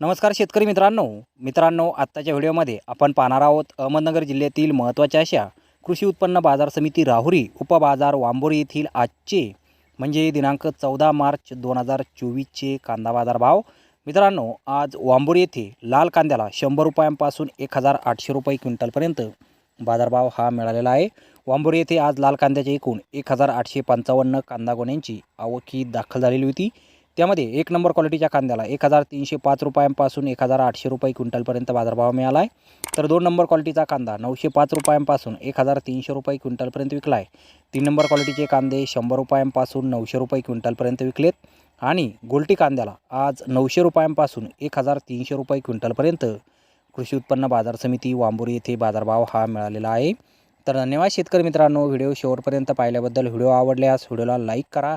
नमस्कार शेतकरी मित्रांनो. मित्रांनो आत्ताच्या व्हिडिओमध्ये आपण पाहणार आहोत अहमदनगर जिल्ह्यातील महत्त्वाच्या अशा कृषी उत्पन्न बाजार समिती राहुरी उपबाजार वांबोरी येथील आजचे म्हणजे दिनांक चौदा मार्च दोन हजार चोवीसचे कांदा बाजार भाव मित्रांनो आज वांबोरी येथे लाल कांद्याला शंभर रुपयांपासून एक हजार आठशे रुपये क्विंटलपर्यंत बाजारभाव हा मिळालेला आहे. वांबोरी येथे आज लाल कांद्याचे एकूण एक हजार आठशे पंचावन्न कांदा गोण्यांची आवक ही दाखल झालेली होती. त्यामध्ये एक नंबर क्वालिटीच्या कांद्याला एक हजार तीनशे पाच रुपयांपासून एक हजार आठशे रुपये क्विंटलपर्यंत बाजारभाव मिळाला आहे तर दोन नंबर क्वालिटीचा कांदा नऊशे पाच रुपयांपासून एक हजार तीनशे रुपये क्विंटलपर्यंत विकला आहे तीन नंबर क्वालिटीचे कांदे शंभर रुपयांपासून नऊशे रुपये क्विंटलपर्यंत विकलेत. आणि गोल्टी कांद्याला आज नऊशे रुपयांपासून एक हजार तीनशे रुपये क्विंटलपर्यंत कृषी उत्पन्न बाजार समिती वांबोरी येथे बाजारभाव हा मिळालेला आहे. तर धन्यवाद शेतकरी मित्रांनो व्हिडिओ शेवटपर्यंत पाहिल्याबद्दल व्हिडिओ आवडल्यास व्हिडिओला लाईक करा